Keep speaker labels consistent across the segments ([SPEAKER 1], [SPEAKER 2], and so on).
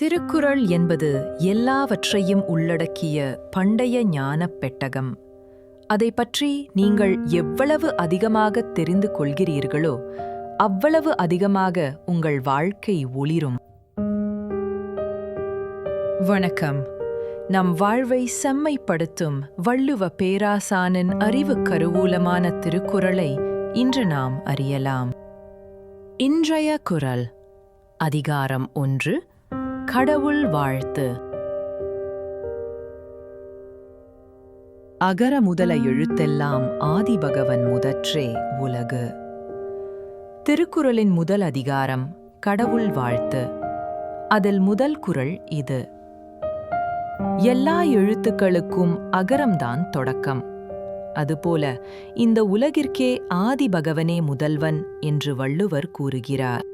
[SPEAKER 1] திருக்குறள் என்பது எல்லாவற்றையும் உள்ளடக்கிய பண்டைய ஞானப் பெட்டகம் அதை பற்றி நீங்கள் எவ்வளவு அதிகமாக தெரிந்து கொள்கிறீர்களோ அவ்வளவு அதிகமாக உங்கள் வாழ்க்கை ஒளிரும் வணக்கம் நம் வாழ்வை செம்மைப்படுத்தும் வள்ளுவ பேராசானின் அறிவு கருவூலமான திருக்குறளை இன்று நாம் அறியலாம் இன்றைய குரல் அதிகாரம் ஒன்று கடவுள் வாழ்த்து அகர முதல எழுத்தெல்லாம் ஆதிபகவன் முதற்றே உலகு திருக்குறளின் முதல் அதிகாரம் கடவுள் வாழ்த்து அதில் முதல் குரல் இது எல்லா எழுத்துக்களுக்கும் அகரம்தான் தொடக்கம் அதுபோல இந்த உலகிற்கே ஆதிபகவனே முதல்வன் என்று வள்ளுவர் கூறுகிறார்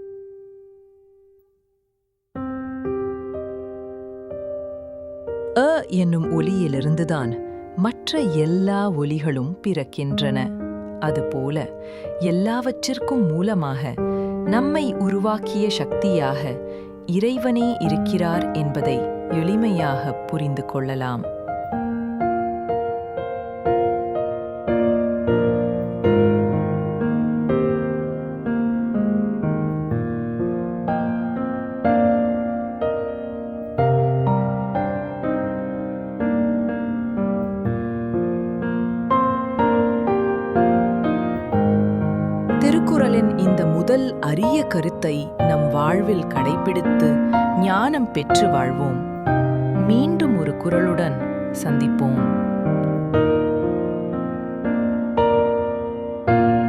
[SPEAKER 1] அ என்னும் ஒலியிலிருந்துதான் மற்ற எல்லா ஒலிகளும் பிறக்கின்றன அதுபோல எல்லாவற்றிற்கும் மூலமாக நம்மை உருவாக்கிய சக்தியாக இறைவனே இருக்கிறார் என்பதை எளிமையாக புரிந்து கொள்ளலாம் திருக்குறளின் இந்த முதல் அரிய கருத்தை நம் வாழ்வில் கடைபிடித்து ஞானம் பெற்று வாழ்வோம் மீண்டும் ஒரு குரலுடன் சந்திப்போம்